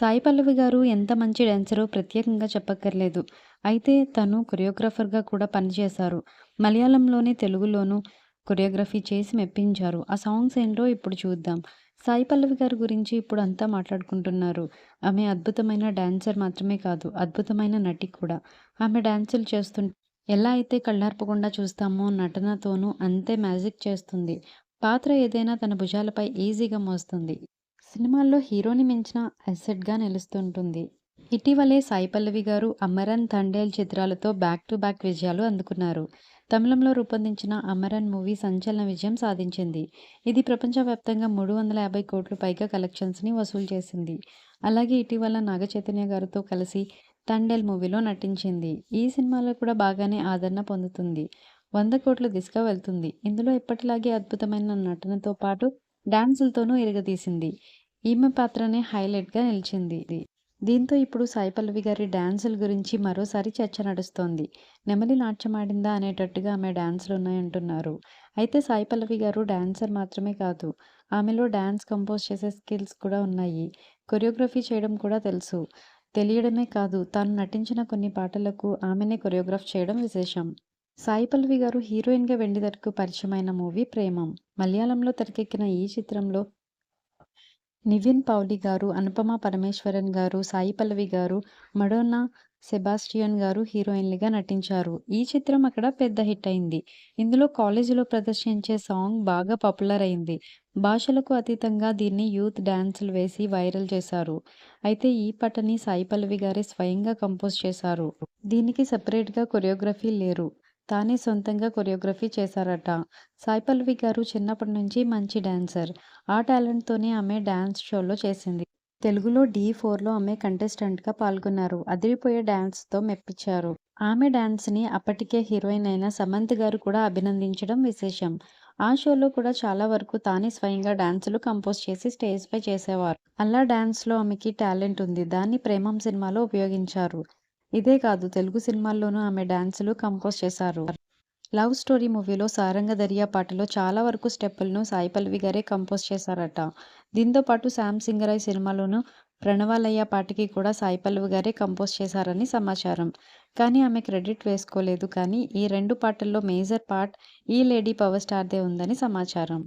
సాయి పల్లవి గారు ఎంత మంచి డ్యాన్సరో ప్రత్యేకంగా చెప్పక్కర్లేదు. అయితే తను కొరియోగ్రాఫర్‌గా కూడా పనిచేశారు. మలయాళంలోనే తెలుగులోనూ కొరియోగ్రఫీ చేసి మెప్పించారు. ఆ సాంగ్స్ ఏంటో ఇప్పుడు చూద్దాం. సాయి పల్లవి గారి గురించి ఇప్పుడు అంతా మాట్లాడుకుంటున్నారు. ఆమె అద్భుతమైన డాన్సర్ మాత్రమే కాదు, అద్భుతమైన నటి కూడా. ఆమె డాన్సులు చేస్తుంటే ఎలా అయితే కళ్ళార్పకుండా చూస్తామో నటనతోనూ అంతే మ్యాజిక్ చేస్తుంది. పాత్ర ఏదైనా తన భుజాలపై ఈజీగా మోస్తుంది. సినిమాల్లో హీరోని మించిన అసెట్‌గా నిలుస్తుంటుంది. ఇటీవలే సాయి పల్లవి గారు 'అమరన్', 'తండేల్' చిత్రాలతో బ్యాక్ టు బ్యాక్ విజయాలు అందుకున్నారు. తమిళంలో రూపొందించిన 'అమరన్' మూవీ సంచలన విజయం సాధించింది. ఇది ప్రపంచవ్యాప్తంగా మూడు వందల యాభై కోట్లు పైగా కలెక్షన్స్‌ని వసూలు చేసింది. అలాగే ఇటీవల నాగ చైతన్య గారితో కలిసి 'తండేల్' మూవీలో నటించింది. ఈ సినిమాలో కూడా బాగానే ఆదరణ పొందుతుంది. వంద కోట్ల దిశగా వెళ్తుంది. ఇందులో ఎప్పటిలాగే అద్భుతమైన నటనతో పాటు డాన్సులతోనూ ఇరగదీసింది. ఈమె పాత్రనే హైలైట్‌గా నిలిచింది. దీంతో ఇప్పుడు సాయి పల్లవి గారి డ్యాన్సుల గురించి మరోసారి చర్చ నడుస్తోంది. నెమలి నాట్యమాడిందా అనేటట్టుగా ఆమె డాన్సులున్నాయంటున్నారు. అయితే సాయి పల్లవి గారు డ్యాన్సర్ మాత్రమే కాదు, ఆమెలో డ్యాన్స్ కంపోజ్ చేసే స్కిల్స్ కూడా ఉన్నాయి. కొరియోగ్రఫీ చేయడం కూడా తెలుసు. తెలియడమే కాదు తాను నటించిన కొన్ని పాటలకు ఆమెనే కొరియోగ్రాఫ్ చేయడం విశేషం. సాయి పల్లవి గారు హీరోయిన్‌గా వెండితెరకు పరిచయమైన మూవీ ప్రేమం మలయాళంలో తెరకెక్కిన ఈ చిత్రంలో నివిన్ పౌలి గారు, అనుపమ పరమేశ్వరన్ గారు, సాయి పల్లవి గారు, మడోనా సెబాస్టియన్ గారు హీరోయిన్లుగా నటించారు. ఈ చిత్రం అక్కడ పెద్ద హిట్ అయింది. ఇందులో కాలేజీలో ప్రదర్శించే సాంగ్ బాగా పాపులర్ అయింది. భాషలకు అతీతంగా దీన్ని యూత్ డ్యాన్సులు వేసి వైరల్ చేశారు. అయితే ఈ పాటని సాయి పల్లవి గారే స్వయంగా కంపోజ్ చేశారు. దీనికి సెపరేట్‌గా కొరియోగ్రఫీ లేరు. తానే సొంతంగా కొరియోగ్రఫీ చేశారట. సాయి పల్లవి గారు చిన్నప్పటి నుంచి మంచి డాన్సర్. ఆ టాలెంట్‌తోనే ఆమె డాన్స్ షోలో చేసింది. తెలుగులో డీ ఫోర్లో ఆమె కంటెస్టెంట్‌గా పాల్గొన్నారు. అదిరిపోయే డాన్స్‌తో మెప్పించారు. ఆమె డాన్స్‌ని అప్పటికే హీరోయిన్ అయిన సమంత్ గారు కూడా అభినందించడం విశేషం. ఆ షోలో కూడా చాలా వరకు తానే స్వయంగా డాన్సులు కంపోజ్ చేసి స్టేజ్‌పై చేసేవారు. అలా డాన్స్‌లో ఆమెకి టాలెంట్ ఉంది. దాన్ని ప్రేమం సినిమాలో ఉపయోగించారు. ఇదే కాదు తెలుగు సినిమాల్లోనూ ఆమె డాన్సులు కంపోజ్ చేశారు. 'లవ్ స్టోరీ' మూవీలో 'సారంగ దరియా' పాటలో చాలా వరకు స్టెప్పులను సాయి పల్లవి గారే కంపోజ్ చేశారట. దీంతో పాటు శామ్ సింగరాయ్' సినిమాలోనూ ప్రణవాలయ్య పాటకి కూడా సాయి పల్లవి గారే కంపోజ్ చేశారని సమాచారం. కానీ ఆమె క్రెడిట్ వేసుకోలేదు కానీ ఈ రెండు పాటల్లో మేజర్ పార్ట్ ఈ లేడీ పవర్ స్టార్‌దే ఉందని సమాచారం.